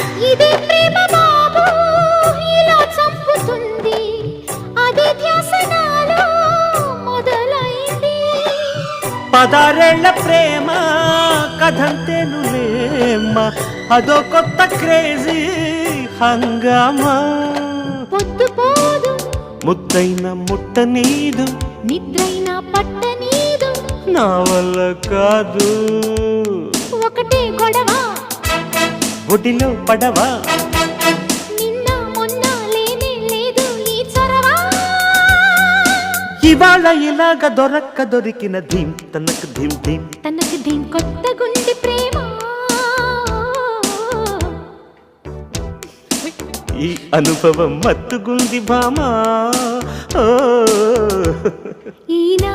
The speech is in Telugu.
ఇదే ప్రేమ బాబు ఇలా చంపుతుంది. అదే ధ్యాస నాలో మొదలైంది. పదారేళ్ళ ప్రేమ కథంతేనులేమ్మా అదో కొత్త క్రేజీ హంగామా. పొద్దు పోదు. ముద్దైన ముట్ట నీదు. నిద్రైన పట్ట నీదు. నా వల్ల కాదు. ఒకటే గొడవ. ఒడిలో పడవా? ఇవాళ ఇలాగ దొరక్క దొరికిన ధీం తనకు ధీం ధీం తనకు దీని కొత్త గుండె ప్రేమ. ఈ అనుభవం మత్తుగుంది భామా. ఈనా